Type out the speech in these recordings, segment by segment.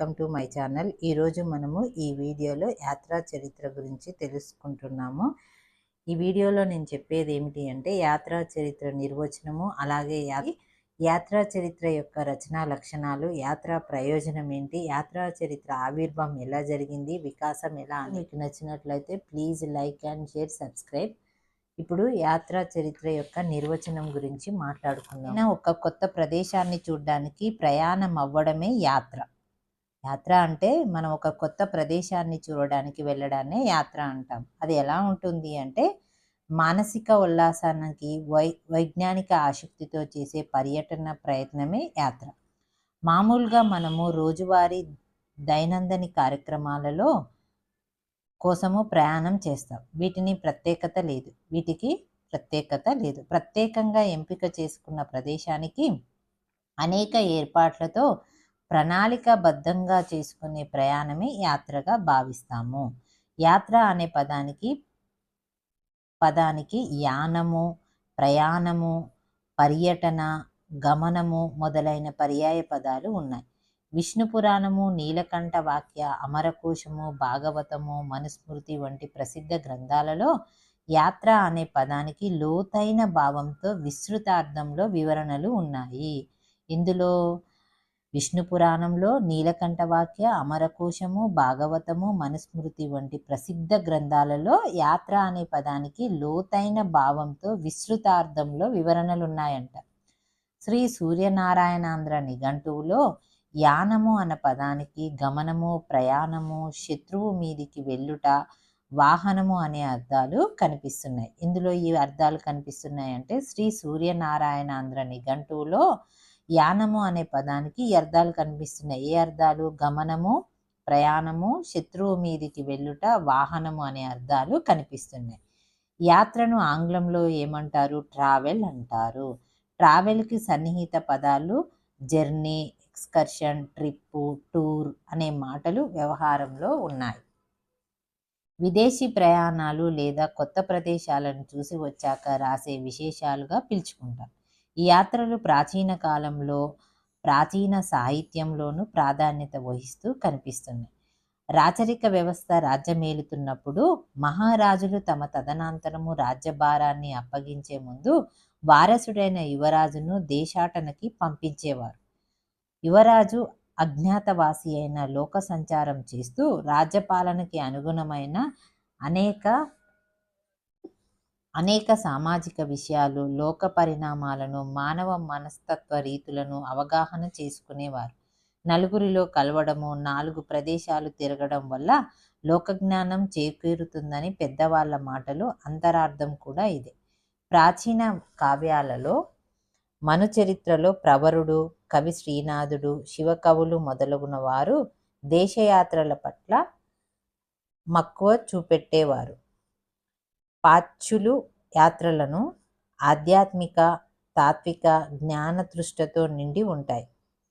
Welcome to my channel. ఈరోజు మనము ఈ వీడియోలో యాత్రా చరిత్ర గురించి తెలుసుకుంటున్నాము. ఈ వీడియోలో నేను చెప్పేది ఏమిటి అంటే యాత్రా చరిత్ర నిర్వచనము అలాగే యాత్రా చరిత్ర యొక్క రచనా లక్షణాలు యాత్రా ప్రయోజనం ఏంటి యాత్రా చరిత్ర ఆవిర్భావం ఎలా జరిగింది వికాసం ఎలా అని మీకు నచ్చినట్లయితే please like and share subscribe. ఇప్పుడు యాత్రా చరిత్ర యొక్క నిర్వచనం గురించి మాట్లాడుకుందాం. ఒక కొత్త ప్రదేశాన్ని చూడడానికి ప్రయాణం అవ్వడమే యాత్ర. యాత్ర అంటే మనం ఒక కొత్త ప్రదేశాన్ని చూడడానికి వెళ్ళడాన్నే యాత్ర అంటాం. అది ఎలా ఉంటుంది అంటే మానసిక ఉల్లాసానికి వై వైజ్ఞానిక ఆసక్తితో చేసే పర్యటన ప్రయత్నమే యాత్ర. మామూలుగా మనము రోజువారీ దైనందిని కార్యక్రమాలలో కోసము ప్రయాణం చేస్తాం. వీటిని ప్రత్యేకత లేదు. వీటికి ప్రత్యేకత లేదు. ప్రత్యేకంగా ఎంపిక చేసుకున్న ప్రదేశానికి అనేక ఏర్పాట్లతో ప్రణాళికబద్ధంగా చేసుకునే ప్రయాణమే యాత్రగా భావిస్తాము. యాత్ర అనే పదానికి పదానికి యానము ప్రయాణము పర్యటన గమనము మొదలైన పర్యాయ పదాలు ఉన్నాయి. విష్ణు పురాణము నీలకంఠ వాక్య అమరకోశము భాగవతము మనుస్మృతి వంటి ప్రసిద్ధ గ్రంథాలలో యాత్ర అనే పదానికి లోతైన భావంతో విస్తృతార్థంలో వివరణలు ఉన్నాయి. ఇందులో విష్ణు పురాణంలో నీలకంఠ వాక్య అమరకోశము భాగవతము మనుస్మృతి వంటి ప్రసిద్ధ గ్రంథాలలో యాత్ర అనే పదానికి లోతైన భావంతో విస్తృతార్థంలో వివరణలు ఉన్నాయంట శ్రీ సూర్యనారాయణాంధ్ర నిఘంటువులో యానము అన్న పదానికి గమనము ప్రయాణము శత్రువు మీదికి వెళ్ళుట వాహనము అనే అర్థాలు కనిపిస్తున్నాయి. ఇందులో ఈ అర్థాలు కనిపిస్తున్నాయి అంటే శ్రీ సూర్యనారాయణాంధ్ర నిఘంటువులో యానము అనే పదానికి అర్థాలు కనిపిస్తున్నాయి. ఏ అర్థాలు? గమనము ప్రయాణము శత్రువు మీదికి వెళ్ళుట వాహనము అనే అర్థాలు కనిపిస్తున్నాయి. యాత్రను ఆంగ్లంలో ఏమంటారు? ట్రావెల్ అంటారు. ట్రావెల్కి సన్నిహిత పదాలు జర్నీ ఎక్స్కర్షన్ ట్రిప్పు టూర్ అనే మాటలు వ్యవహారంలో ఉన్నాయి. విదేశీ ప్రయాణాలు లేదా కొత్త ప్రదేశాలను చూసి వచ్చాక రాసే విశేషాలుగా పిలుచుకుంటాం. ఈ యాత్రలు ప్రాచీన కాలంలో ప్రాచీన సాహిత్యంలోనూ ప్రాధాన్యత వహిస్తూ కనిపిస్తున్నాయి. రాచరిక వ్యవస్థ రాజ్యమేలుతున్నప్పుడు మహారాజులు తమ తదనంతరము రాజ్యభారాన్ని అప్పగించే ముందు వారసుడైన యువరాజును దేశాటనకి పంపించేవారు. యువరాజు అజ్ఞాతవాసి అయిన లోక సంచారం చేస్తూ రాజ్యపాలనకి అనుగుణమైన అనేక అనేక సామాజిక విషయాలు లోక పరిణామాలను మానవ మనస్తత్వ రీతులను అవగాహన చేసుకునేవారు. నలుగురిలో కలవడము నాలుగు ప్రదేశాలు తిరగడం వల్ల లోకజ్ఞానం చేకూరుతుందని పెద్దవాళ్ళ మాటలు అంతరార్థం కూడా ఇదే. ప్రాచీన కావ్యాలలో మను చరిత్రలో ప్రవరుడు కవి శ్రీనాథుడు శివకవులు మొదలగున వారు దేశయాత్రల పట్ల మక్కువ చూపెట్టేవారు. పాచ్యులు యాత్రలను ఆధ్యాత్మిక తాత్విక జ్ఞాన దృష్టితో నిండి ఉంటాయి.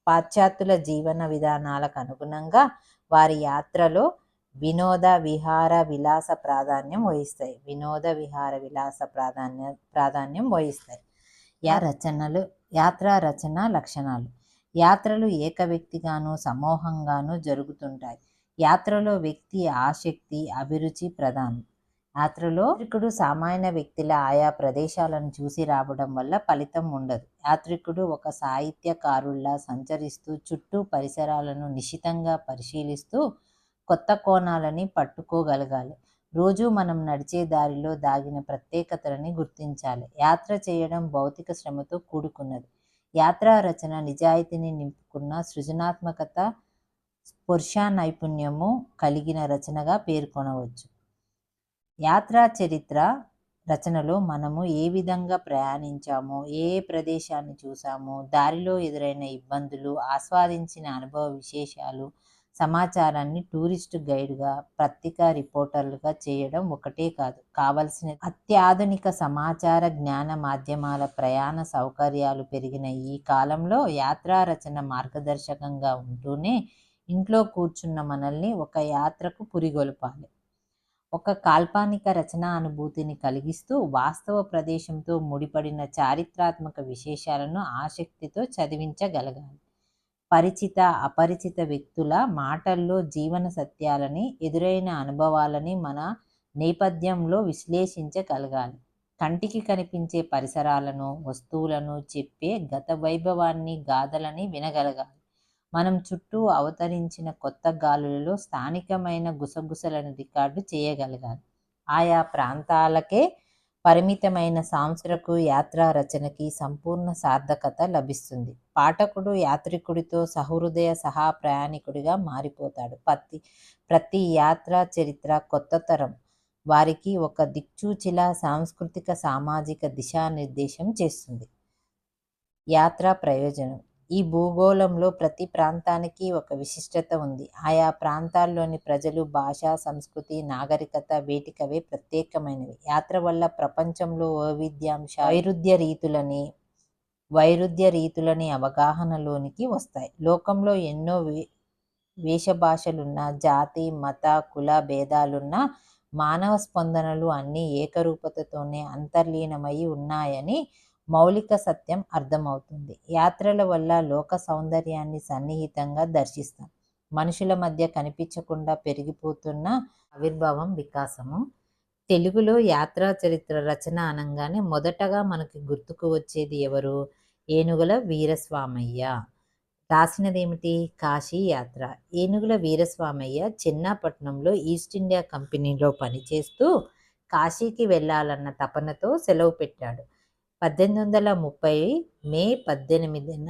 పాశ్చాత్యుల జీవన విధానాలకు అనుగుణంగా వారి యాత్రలో వినోద విహార విలాస ప్రాధాన్యం వహిస్తాయి. వినోద విహార విలాస ప్రాధాన్య ప్రాధాన్యం వహిస్తాయి. యా రచనలు యాత్రా రచన లక్షణాలు. యాత్రలు ఏక వ్యక్తిగాను సమూహంగాను జరుగుతుంటాయి. యాత్రలో వ్యక్తి ఆసక్తి అభిరుచి ప్రధానం. యాత్రలో యాత్రికుడు సామాన్య వ్యక్తిల ఆయా ప్రదేశాలను చూసి రావడం వల్ల ఫలితం ఉండదు. యాత్రికుడు ఒక సాహిత్యకారుల్లా సంచరిస్తూ చుట్టూ పరిసరాలను నిశితంగా పరిశీలిస్తూ కొత్త కోణాలని పట్టుకోగలగాలి. రోజు మనం నడిచే దారిలో దాగిన ప్రత్యేకతలని గుర్తించాలి. యాత్ర చేయడం భౌతిక శ్రమతో కూడుకున్నది. యాత్రా రచన నిజాయితీని నింపుకున్న సృజనాత్మకత స్పర్శ నైపుణ్యము కలిగిన రచనగా పేర్కొనవచ్చు. యాత్రా చరిత్ర రచనలో మనము ఏ విధంగా ప్రయాణించాము ఏ ప్రదేశాన్ని చూసాము దారిలో ఎదురైన ఇబ్బందులు ఆస్వాదించిన అనుభవ విశేషాలు సమాచారాన్ని టూరిస్ట్ గైడ్గా పత్రికా రిపోర్టర్లుగా చేయడం ఒకటే కాదు. కావలసిన అత్యాధునిక సమాచార జ్ఞాన మాధ్యమాల ప్రయాణ సౌకర్యాలు పెరిగిన ఈ కాలంలో యాత్రా రచన మార్గదర్శకంగా ఉంటూనే ఇంట్లో కూర్చున్న మనల్ని ఒక యాత్రకు పురిగొల్పాలి. ఒక కాల్పనిక రచనా అనుభూతిని కలిగిస్తూ వాస్తవ ప్రదేశంతో ముడిపడిన చారిత్రాత్మక విశేషాలను ఆసక్తితో చదివించగలగాలి. పరిచిత అపరిచిత వ్యక్తుల మాటల్లో జీవన సత్యాలని ఎదురైన అనుభవాలని మన నేపథ్యంలో విశ్లేషించగలగాలి. కంటికి కనిపించే పరిసరాలను వస్తువులను చెప్పే గత వైభవాన్ని గాథలని వినగలగాలి. మనం చుట్టూ అవతరించిన కొత్త గాలులలో స్థానికమైన గుసగుసలను రికార్డు చేయగలగాలి. ఆయా ప్రాంతాలకే పరిమితమైన సాంస్కృతిక యాత్రా రచనకి సంపూర్ణ సార్థకత లభిస్తుంది. పాఠకుడు యాత్రికుడితో సహృదయ సహా ప్రయాణికుడిగా మారిపోతాడు. ప్రతి ప్రతి యాత్రా చరిత్ర కొత్త తరం వారికి ఒక దిక్చూచిలా సాంస్కృతిక సామాజిక దిశానిర్దేశం చేస్తుంది. యాత్రా ప్రయోజనం. ఈ భూగోళంలో ప్రతి ప్రాంతానికి ఒక విశిష్టత ఉంది. ఆయా ప్రాంతాల్లోని ప్రజలు భాష సంస్కృతి నాగరికత వేటికవే ప్రత్యేకమైనవి. యాత్ర వల్ల ప్రపంచంలో వైవిధ్యాంశ వైరుధ్య రీతులని వైరుధ్య రీతులని అవగాహనలోనికి వస్తాయి. లోకంలో ఎన్నో వే వేషభాషలున్న జాతి మత కుల భేదాలున్న మానవ స్పందనలు అన్నీ ఏకరూపతతోనే అంతర్లీనమై ఉన్నాయని మౌలిక సత్యం అర్థమవుతుంది. యాత్రల వల్ల లోక సౌందర్యాన్ని సన్నిహితంగా దర్శిస్తాం. మనుషుల మధ్య కనిపించకుండా పెరిగిపోతున్న ఆవిర్భావం వికాసము. తెలుగులో యాత్రా చరిత్ర రచన అనగానే మొదటగా మనకి గుర్తుకు వచ్చేది ఎవరు? ఏనుగుల వీరస్వామయ్య. రాసినది ఏమిటి కాశీ యాత్ర. ఏనుగుల వీరస్వామయ్య చిన్నపట్నంలో ఈస్ట్ ఇండియా కంపెనీలో పనిచేస్తూ కాశీకి వెళ్ళాలన్న తపనతో సెలవు పెట్టాడు. పద్దెనిమిది వందల ముప్పై మే పద్దెనిమిదిన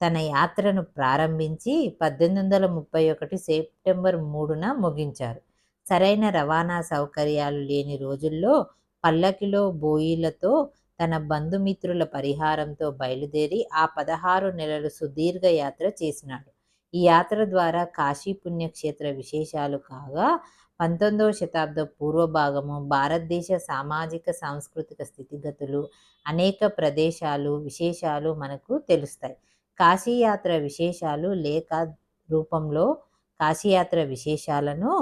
తన యాత్రను ప్రారంభించి పద్దెనిమిది వందల ముప్పై ఒకటి సెప్టెంబర్ మూడున ముగించారు. సరైన రవాణా సౌకర్యాలు లేని రోజుల్లో పల్లకిలో బోయిలతో తన బంధుమిత్రుల పరిహారంతో బయలుదేరి ఆ పదహారు నెలలు సుదీర్ఘ యాత్ర చేసినాడు. ఈ యాత్ర ద్వారా కాశీ పుణ్యక్షేత్ర విశేషాలు కాగా పంతొమ్మిదవ శతాబ్ద పూర్వ భాగము భారతదేశ సామాజిక సాంస్కృతిక స్థితిగతులు అనేక ప్రదేశాలు విశేషాలు మనకు తెలుస్తాయి. కాశీయాత్ర విశేషాలు లేఖ రూపంలో కాశీయాత్ర విశేషాలను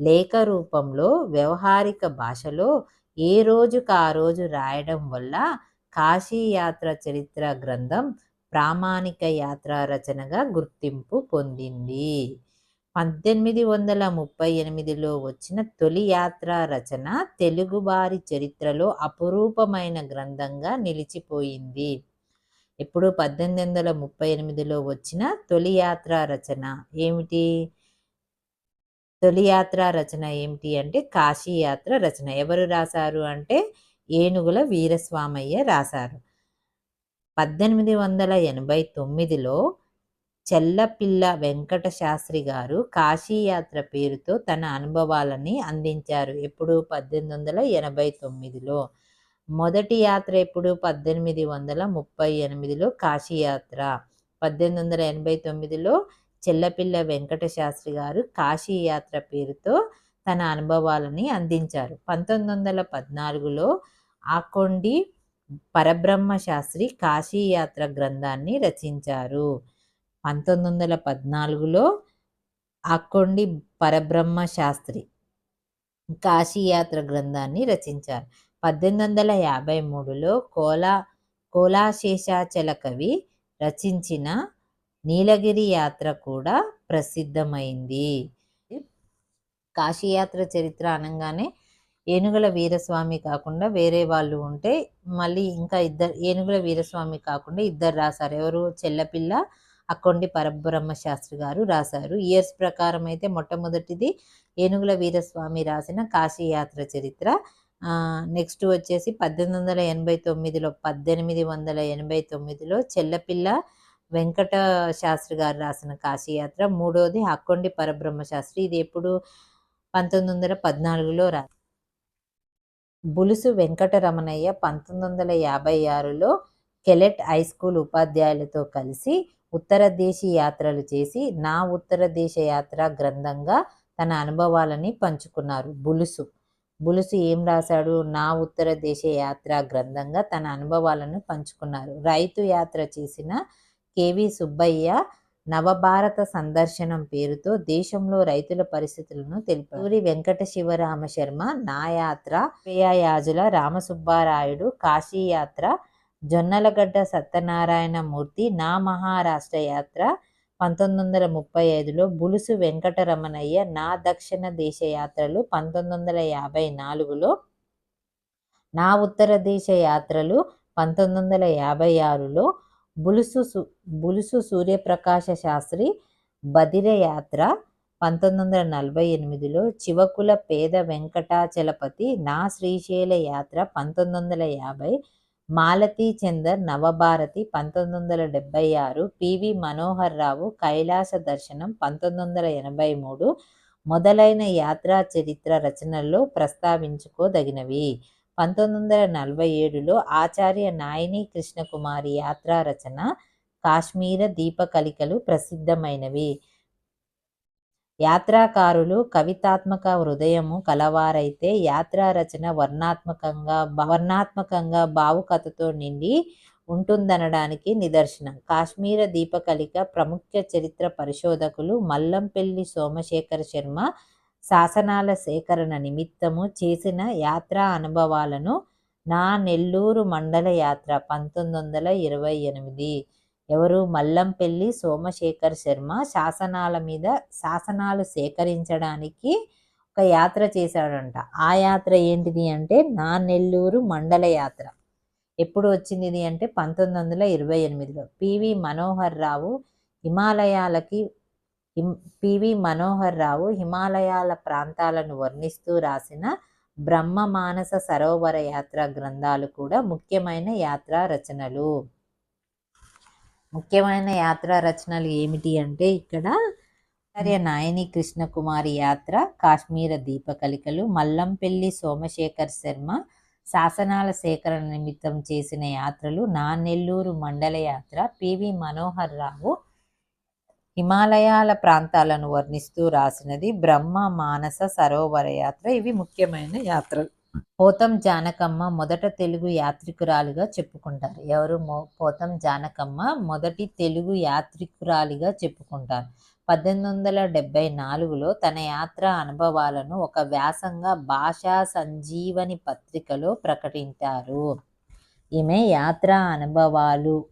లేఖ రూపంలో వ్యవహారిక భాషలో ఏ రోజుకు ఆ రోజు రాయడం వల్ల కాశీయాత్ర చరిత్ర గ్రంథం ప్రామాణిక యాత్ర రచనగా గుర్తింపు పొందింది. పద్దెనిమిది వందల ముప్పై ఎనిమిదిలో వచ్చిన తొలి యాత్ర రచన తెలుగువారి చరిత్రలో అపురూపమైన గ్రంథంగా నిలిచిపోయింది. ఇప్పుడు పద్దెనిమిది వందల ముప్పై ఎనిమిదిలో వచ్చిన తొలి యాత్ర రచన ఏమిటి? తొలి యాత్ర రచన ఏమిటి అంటే కాశీ యాత్ర రచన. ఎవరు రాశారు అంటే ఏనుగుల వీరస్వామయ్య రాశారు. పద్దెనిమిది వందల ఎనభై తొమ్మిదిలో చెల్లపిల్ల వెంకట శాస్త్రి గారు కాశీయాత్ర పేరుతో తన అనుభవాలని అందించారు. ఎప్పుడు? పద్దెనిమిది వందల ఎనభై తొమ్మిదిలో. మొదటి యాత్ర ఎప్పుడు? పద్దెనిమిది వందల ముప్పై ఎనిమిదిలో కాశీయాత్ర. పద్దెనిమిది వందల ఎనభై తొమ్మిదిలో చెల్లపిల్ల వెంకట శాస్త్రి గారు కాశీయాత్ర పేరుతో తన అనుభవాలని అందించారు. పంతొమ్మిది వందల పద్నాలుగులో ఆకొండి పరబ్రహ్మ శాస్త్రి కాశీయాత్ర గ్రంథాన్ని రచించారు. పంతొమ్మిది వందల పద్నాలుగులో అక్కొండి పరబ్రహ్మ శాస్త్రి కాశీయాత్ర గ్రంథాన్ని రచించారు. పద్దెనిమిది వందల యాభై మూడులో కోలా కోలాశేషాచల కవి రచించిన నీలగిరి యాత్ర కూడా ప్రసిద్ధమైంది. కాశీయాత్ర చరిత్ర అనగానే ఏనుగుల వీరస్వామి కాకుండా వేరే వాళ్ళు ఉంటే మళ్ళీ ఇంకా ఇద్దరు ఏనుగుల వీరస్వామి కాకుండా ఇద్దరు రాశారు. ఎవరు? చెల్లపిల్ల అక్కొండి పరబ్రహ్మ శాస్త్రి గారు రాశారు. ఇయర్స్ ప్రకారం అయితే మొట్టమొదటిది ఏనుగుల వీరస్వామి రాసిన కాశీయాత్ర చరిత్ర. నెక్స్ట్ వచ్చేసి పద్దెనిమిది వందల ఎనభై తొమ్మిదిలో పద్దెనిమిది వందల ఎనభై తొమ్మిదిలో చెల్లపిల్ల వెంకట శాస్త్రి గారు రాసిన కాశీయాత్ర. మూడోది అక్కొండి పరబ్రహ్మ శాస్త్రి. ఇది ఎప్పుడు? పంతొమ్మిది వందల పద్నాలుగులో రా బులుసు వెంకటరమణయ్య పంతొమ్మిది వందల యాభై ఆరులో కెలెట్ హై స్కూల్ ఉపాధ్యాయులతో కలిసి ఉత్తర దేశీ యాత్రలు చేసి నా ఉత్తర దేశ యాత్ర గ్రంథంగా తన అనుభవాలని పంచుకున్నారు. బులుసు. బులుసు ఏం రాశాడు? నా ఉత్తర దేశ యాత్ర గ్రంథంగా తన అనుభవాలను పంచుకున్నారు. రైతు యాత్ర చేసిన కేవి సుబ్బయ్య నవభారత సందర్శనం పేరుతో దేశంలో రైతుల పరిస్థితులను తెలిపారు వెంకట శివరామ శర్మ నా యాత్ర పేయాజుల రామసుబ్బారాయుడు కాశీ యాత్ర జొన్నలగడ్డ సత్యనారాయణ మూర్తి నా మహారాష్ట్ర యాత్ర పంతొమ్మిది వందల ముప్పై ఐదులో బులుసు వెంకటరమణయ్య నా దక్షిణ దేశ యాత్రలు పంతొమ్మిది వందల యాభై నాలుగులో నా ఉత్తర దేశ యాత్రలు పంతొమ్మిది వందల యాభై ఆరులో బులుసు బులుసు సూర్యప్రకాశ శాస్త్రి బదిర యాత్ర పంతొమ్మిది వందల నలభై ఎనిమిదిలో చివకుల పేద వెంకటాచలపతి నా శ్రీశైల యాత్ర పంతొమ్మిది వందల యాభై మాలతీ చందర్ నవభారతి పంతొమ్మిది వందల డెబ్బై ఆరు పివి మనోహర్ రావు కైలాస దర్శనం పంతొమ్మిది వందల ఎనభై మూడు మొదలైన యాత్రా చరిత్ర రచనల్లో ప్రస్తావించుకోదగినవి. పంతొమ్మిది వందల నలభై ఏడులో ఆచార్య నాయని కృష్ణకుమారి యాత్రా రచన కాశ్మీర దీపకలికలు ప్రసిద్ధమైనవి. యాత్రాకారులు కవితాత్మక హృదయము కలవారైతే యాత్రా రచన వర్ణాత్మకంగా వర్ణాత్మకంగా భావుకథతో నిండి ఉంటుందనడానికి నిదర్శనం. కాశ్మీర దీపకలిక ప్రముఖ చరిత్ర పరిశోధకులు మల్లంపల్లి సోమశేఖర శర్మ శాసనాల సేకరణ నిమిత్తము చేసిన యాత్రా అనుభవాలను నా నెల్లూరు మండల యాత్ర పంతొమ్మిది వందల ఇరవై ఎనిమిది ఎవరు? మల్లంపల్లి సోమశేఖర్ శర్మ శాసనాల మీద శాసనాలు సేకరించడానికి ఒక యాత్ర చేశాడంట. ఆ యాత్ర ఏంటిది అంటే నా నెల్లూరు మండల యాత్ర. ఎప్పుడు వచ్చింది ఇది అంటే పంతొమ్మిది వందల ఇరవై ఎనిమిదిలో. పివి మనోహర్ రావు హిమాలయాలకి పివి మనోహర్ రావు హిమాలయాల ప్రాంతాలను వర్ణిస్తూ రాసిన బ్రహ్మ మానస సరోవర యాత్ర గ్రంథాలు కూడా ముఖ్యమైన యాత్రా రచనలు. ముఖ్యమైన యాత్రా రచనలు ఏమిటి అంటే ఇక్కడ ఆచార్య నాయని కృష్ణకుమారి యాత్ర కాశ్మీర దీపకలికలు మల్లంపల్లి సోమశేఖర్ శర్మ శాసనాల సేకరణ నిమిత్తం చేసిన యాత్రలు నా నెల్లూరు మండల యాత్ర పివి మనోహర్ రావు హిమాలయాల ప్రాంతాలను వర్ణిస్తూ రాసినది బ్రహ్మ మానస సరోవర యాత్ర ఇవి ముఖ్యమైన యాత్రలు. పోతం జానకమ్మ మొదట తెలుగు యాత్రికురాలిగా చెప్పుకుంటారు. ఎవరు పోతం జానకమ్మ మొదటి తెలుగు యాత్రికురాలిగా చెప్పుకుంటారు. పద్దెనిమిది వందల డెబ్బై నాలుగులో తన యాత్ర అనుభవాలను ఒక వ్యాసంగా భాషా సంజీవని పత్రికలో ప్రకటించారు. ఈమె యాత్ర అనుభవాలు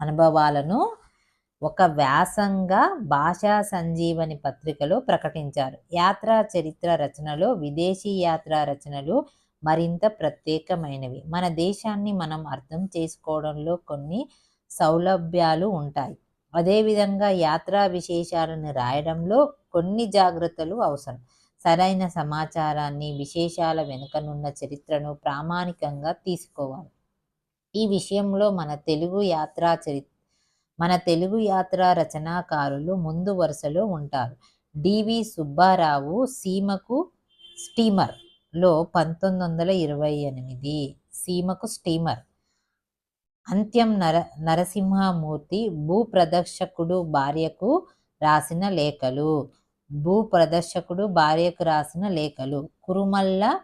అనుభవాలను ఒక వ్యాసంగా భాషా సంజీవని పత్రికలో ప్రకటించారు. యాత్రా చరిత్ర రచనలో విదేశీ యాత్రా రచనలు మరింత ప్రత్యేకమైనవి. మన దేశాన్ని మనం అర్థం చేసుకోవడంలో కొన్ని సౌలభ్యాలు ఉంటాయి. అదేవిధంగా యాత్రా విశేషాలను రాయడంలో కొన్ని జాగ్రత్తలు అవసరం. సరైన సమాచారాన్ని విశేషాల వెనుకనున్న చరిత్రను ప్రామాణికంగా తీసుకోవాలి. ఈ విషయంలో మన తెలుగు యాత్రా చరిత్ర మన తెలుగు యాత్ర రచనాకారులు ముందు వరుసలో ఉంటారు. డివి సుబ్బారావు సీమకు స్టీమర్లో పంతొమ్మిది వందల ఇరవై ఎనిమిది సీమకు స్టీమర్. అంత్యం నర నరసింహమూర్తి భూప్రదర్శకుడు భార్యకు రాసిన లేఖలు. భూప్రదర్శకుడు భార్యకు రాసిన లేఖలు. కురుమల్ల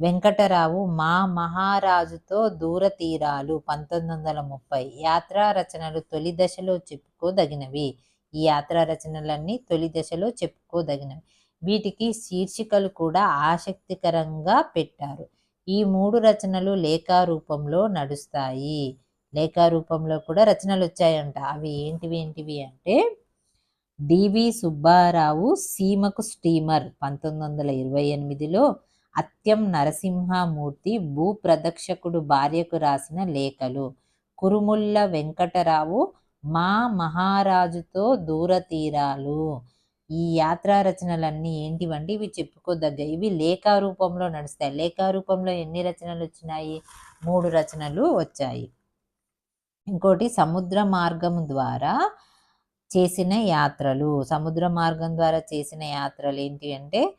వెంకటరావు మా మహారాజుతో దూరతీరాలు పంతొమ్మిది వందల ముప్పై యాత్రా రచనలు తొలి దశలో చెప్పుకోదగినవి. ఈ యాత్రా రచనలన్నీ తొలి దశలో చెప్పుకోదగినవి. వీటికి శీర్షికలు కూడా ఆసక్తికరంగా పెట్టారు. ఈ మూడు రచనలు లేఖారూపంలో నడుస్తాయి. లేఖారూపంలో కూడా రచనలు వచ్చాయంట. అవి ఏంటివి ఏంటివి అంటే డివి సుబ్బారావు సీమకు స్టీమర్ పంతొమ్మిది వందల ఇరవై ఎనిమిదిలో అత్యం నరసింహమూర్తి భూప్రదక్షకుడు భార్యకు రాసిన లేఖలు. కురుముల్ల వెంకటరావు మా మహారాజుతో దూరతీరాలు. ఈ యాత్రా రచనలన్నీ ఏంటివండి? ఇవి చెప్పుకోదగ్గ. ఇవి లేఖా రూపంలో నడుస్తాయి. లేఖా రూపంలో ఎన్ని రచనలు వచ్చినాయి? మూడు రచనలు వచ్చాయి. ఇంకోటి సముద్ర మార్గం ద్వారా చేసిన యాత్రలు. సముద్ర మార్గం ద్వారా చేసిన యాత్రలు ఏంటి అంటే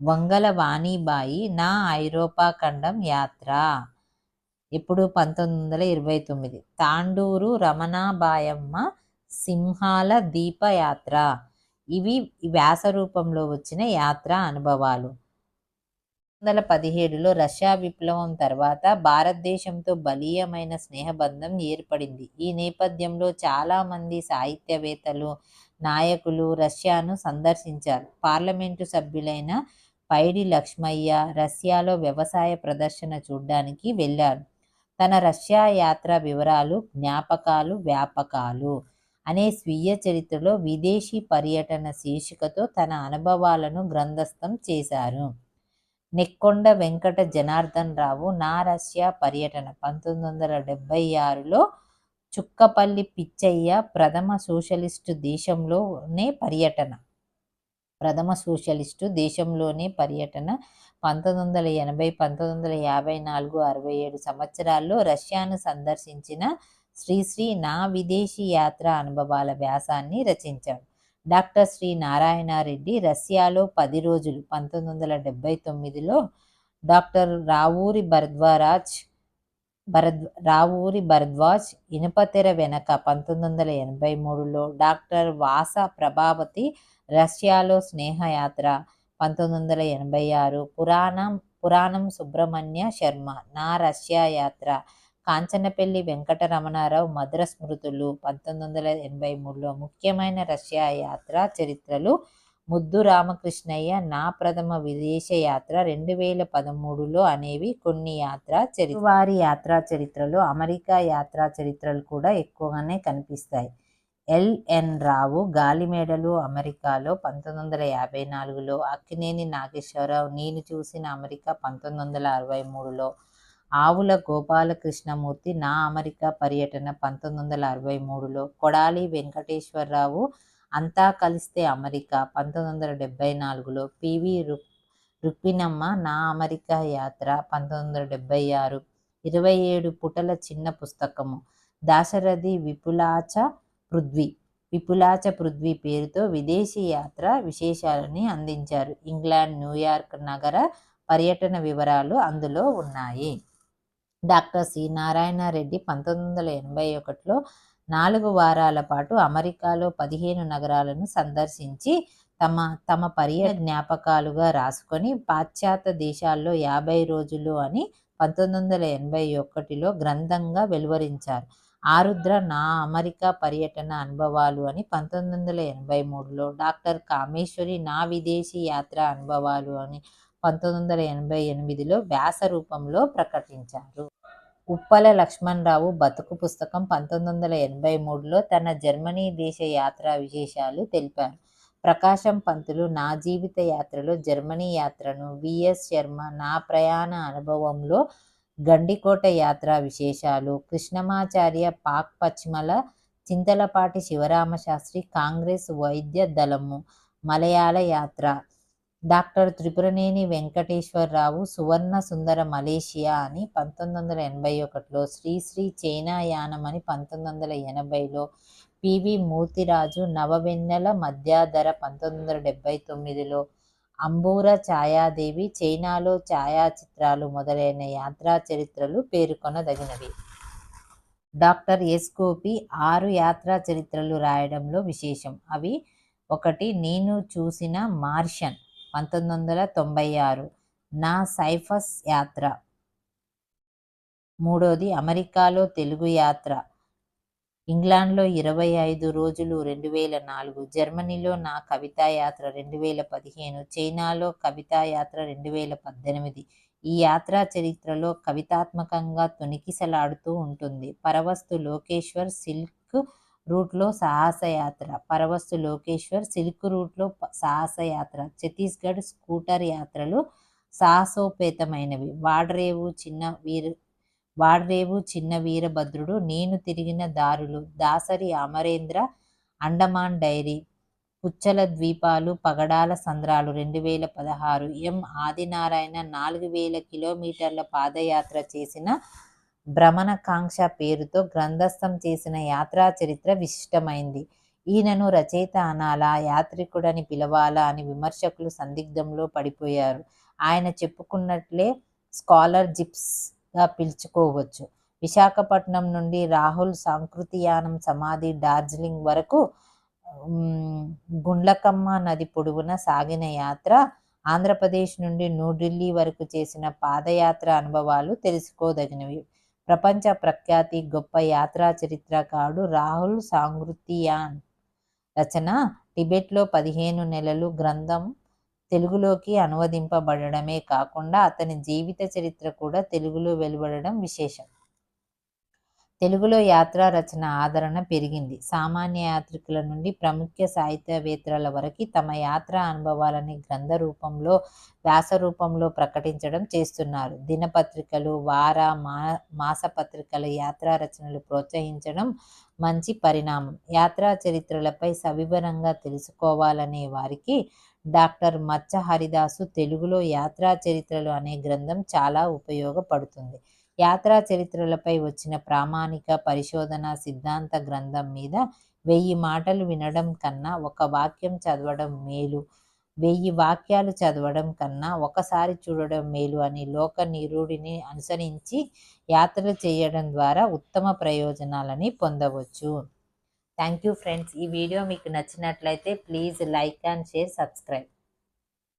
వంగల వాణిబాయి నా ఐరోపా ఖండం యాత్ర. ఇప్పుడు పంతొమ్మిది వందల ఇరవై తొమ్మిది. తాండూరు రమణాబాయమ్మ సింహాల దీపయాత్ర. ఇవి వ్యాస రూపంలో వచ్చిన యాత్ర అనుభవాలు. వందల పదిహేడులో రష్యా విప్లవం తర్వాత భారతదేశంతో బలీయమైన స్నేహబంధం ఏర్పడింది. ఈ నేపథ్యంలో చాలామంది సాహిత్యవేత్తలు నాయకులు రష్యాను సందర్శించారు. పార్లమెంటు సభ్యులైన పైడి లక్ష్మయ్య రష్యాలో వ్యవసాయ ప్రదర్శన చూడ్డానికి వెళ్ళారు తన రష్యా యాత్ర వివరాలు జ్ఞాపకాలు వ్యాపకాలు అనే స్వీయ చరిత్రలో విదేశీ పర్యటన శీర్షికతో తన అనుభవాలను గ్రంథస్థం చేశారు. నెక్కొండ వెంకట జనార్దన్ రావు నా రష్యా పర్యటన పంతొమ్మిది వందల డెబ్బై ఆరులో చుక్కపల్లి పిచ్చయ్య ప్రథమ సోషలిస్టు దేశంలోనే పర్యటన. ప్రథమ సోషలిస్టు దేశంలోనే పర్యటన పంతొమ్మిది వందల ఎనభై పంతొమ్మిది వందల యాభై నాలుగు అరవై ఏడు సంవత్సరాల్లో రష్యాను సందర్శించిన శ్రీశ్రీ నా విదేశీ యాత్ర అనుభవాల వ్యాసాన్ని రచించాడు డాక్టర్ శ్రీ నారాయణారెడ్డి రష్యాలో పది రోజులు పంతొమ్మిది వందల డెబ్బై తొమ్మిదిలో డాక్టర్ రావూరి భరద్వారాజ్ భరద్ రావూరి భరద్వాజ్ ఇనుపతెర వెనక పంతొమ్మిది వందల ఎనభై మూడులో డాక్టర్ వాస ప్రభావతి రష్యాలో స్నేహయాత్ర పంతొమ్మిది వందల ఎనభై ఆరు పురాణం పురాణం సుబ్రహ్మణ్య శర్మ నా రష్యా యాత్ర కాంచనపల్లి వెంకటరమణారావు మధుర స్మృతులు పంతొమ్మిది వందల ఎనభై మూడులో ముఖ్యమైన రష్యా యాత్ర చరిత్రలు ముద్దు రామకృష్ణయ్య నా ప్రథమ విదేశ యాత్ర రెండు వేల పదమూడులో అనేవి కొన్ని యాత్ర చరి వారి యాత్రా చరిత్రలో అమెరికా యాత్రా చరిత్రలు కూడా ఎక్కువగానే కనిపిస్తాయి. ఎల్ఎన్ రావు గాలిమేడలు అమెరికాలో పంతొమ్మిది వందల యాభై నాలుగులో అక్కినేని నాగేశ్వరరావు నేను చూసిన అమెరికా పంతొమ్మిది వందల అరవై మూడులో ఆవుల గోపాలకృష్ణమూర్తి నా అమెరికా పర్యటన పంతొమ్మిది వందల అరవై మూడులో కొడాలి వెంకటేశ్వరరావు అంతా కలిస్తే అమెరికా పంతొమ్మిది వందల డెబ్బై నాలుగులో పివి రుక్ రుక్మిణమ్మ నా అమెరికా యాత్ర పంతొమ్మిది వందల డెబ్బై ఆరు ఇరవై ఏడు పుటల చిన్న పుస్తకము దాశరథి విపులాచ పృథ్వీ. విపులాచ పృథ్వీ పేరుతో విదేశీ యాత్ర విశేషాలని అందించారు. ఇంగ్లాండ్ న్యూయార్క్ నగర పర్యటన వివరాలు అందులో ఉన్నాయి. Doctor C. నారాయణ రెడ్డి పంతొమ్మిది వందల ఎనభై ఒకటిలో నాలుగు వారాల పాటు అమెరికాలో పదిహేను నగరాలను సందర్శించి తమ తమ పర్య జ్ఞాపకాలుగా రాసుకొని పాశ్చాత్య దేశాల్లో యాభై రోజులు అని పంతొమ్మిది వందల ఎనభై ఒకటిలో గ్రంథంగా వెలువరించారు. ఆరుద్ర నా అమెరికా పర్యటన అనుభవాలు అని పంతొమ్మిది వందల ఎనభై మూడులో డాక్టర్ కామేశ్వరి నా విదేశీ యాత్ర అనుభవాలు అని పంతొమ్మిది వందల ఎనభై ఎనిమిదిలో వ్యాస రూపంలో ప్రకటించారు. ఉప్పల లక్ష్మణరావు బతుకు పుస్తకం పంతొమ్మిది వందల ఎనభై మూడులో తన జర్మనీ దేశ యాత్రా విశేషాలు తెలిపారు. ప్రకాశం పంతులు నా జీవిత యాత్రలో జర్మనీ యాత్రను విఎస్ శర్మ నా ప్రయాణ అనుభవంలో గండికోట యాత్ర విశేషాలు. కృష్ణమాచార్య పాక్ పశ్చిమల చింతలపాటి శివరామశాస్త్రి కాంగ్రెస్ వైద్య దళము మలయాళ యాత్ర. డాక్టర్ త్రిపురనేని వెంకటేశ్వరరావు సువర్ణ సుందర మలేషియా అని పంతొమ్మిది వందల ఎనభై ఒకటిలో శ్రీశ్రీ చైనా యానం అని పంతొమ్మిది వందల ఎనభైలో పివి మూర్తిరాజు నవవెన్నెల మధ్యాధర పంతొమ్మిది వందల డెబ్బై తొమ్మిదిలో అంబూర ఛాయాదేవి చైనాలో ఛాయాచిత్రాలు మొదలైన యాత్రా చరిత్రలు పేర్కొనదగినవి. డాక్టర్ ఎస్ గోపి ఆరు యాత్రా చరిత్రలు రాయడంలో విశేషం. అవి ఒకటి నేను చూసిన మార్షన్ పంతొమ్మిది వందల తొంభై ఆరు నా సైఫస్ యాత్ర. మూడోది అమెరికాలో తెలుగు యాత్ర. ఇంగ్లాండ్లో ఇరవై ఐదు రోజులు రెండు వేల నాలుగు జర్మనీలో నా కవితా యాత్ర రెండు వేల పదిహేను చైనాలో కవితా యాత్ర రెండు వేల పద్దెనిమిది. ఈ యాత్రా చరిత్రలో కవితాత్మకంగా తొణికిసలాడుతూ ఉంటుంది. పరవస్తు లోకేశ్వర్ సిల్క్ రూట్లో సాహసయాత్ర. పరవస్తు లోకేశ్వర్ సిల్క్ రూట్లో సాహసయాత్ర. ఛత్తీస్గఢ్ స్కూటర్ యాత్రలు సాహసోపేతమైనవి. వాడరేవు చిన్న వీర వాడ్రేవు చిన్న వీరభద్రుడు నేను తిరిగిన దారులు. దాసరి అమరేంద్ర అండమాన్ డైరీ పుచ్చల ద్వీపాలు పగడాల సంద్రాలు రెండు వేల పదహారు ఎం. ఆదినారాయణ నాలుగు వేల కిలోమీటర్ల పాదయాత్ర చేసిన భ్రమణకాంక్ష పేరుతో గ్రంథస్థం చేసిన యాత్రా చరిత్ర విశిష్టమైంది. ఈయనను రచయిత అనాలా యాత్రికుడని పిలవాలా అని విమర్శకులు సందిగ్ధంలో పడిపోయారు. ఆయన చెప్పుకున్నట్లే స్కాలర్ జిప్స్ గా పిలుచుకోవచ్చు. విశాఖపట్నం నుండి రాహుల్ సాంకృతియానం సమాధి డార్జిలింగ్ వరకు గుండ్లకమ్మ నది పొడవున సాగిన యాత్ర ఆంధ్రప్రదేశ్ నుండి న్యూఢిల్లీ వరకు చేసిన పాదయాత్ర అనుభవాలు తెలుసుకోదగినవి. ప్రపంచ ప్రఖ్యాతి గొప్ప యాత్రా చరిత్రకారుడు రాహుల్ సాంగృతియాన్ రచన టిబెట్లో పదిహేను నెలలు గ్రంథం తెలుగులోకి అనువదింపబడమే కాకుండా అతని జీవిత చరిత్ర కూడా తెలుగులో వెలువడడం విశేషం. తెలుగులో యాత్రా రచన ఆదరణ పెరిగింది. సామాన్య యాత్రికుల నుండి ప్రముఖ సాహిత్యవేత్తల వరకు తమ యాత్రా అనుభవాలని గ్రంథ రూపంలో వ్యాస రూపంలో ప్రకటించడం చేస్తున్నారు. దినపత్రికలు వార మా మాసపత్రికల యాత్రా రచనలు ప్రోత్సహించడం మంచి పరిణామం. యాత్రా చరిత్రలపై సవివరంగా తెలుసుకోవాలనే వారికి డాక్టర్ మచ్చ హరిదాసు తెలుగులో యాత్రా చరిత్రలు అనే గ్రంథం చాలా ఉపయోగపడుతుంది. యాత్రా చరిత్రలపై వచ్చిన ప్రామాణిక పరిశోధన సిద్ధాంత గ్రంథం మీద వెయ్యి మాటలు వినడం కన్నా ఒక వాక్యం చదవడం మేలు. వెయ్యి వాక్యాలు చదవడం కన్నా ఒకసారి చూడడం మేలు అని లోక నిరుడిని అనుసరించి యాత్రలు చేయడం ద్వారా ఉత్తమ ప్రయోజనాలని పొందవచ్చు. Thank you friends. ఈ వీడియో మీకు నచ్చినట్లయితే please like and share subscribe.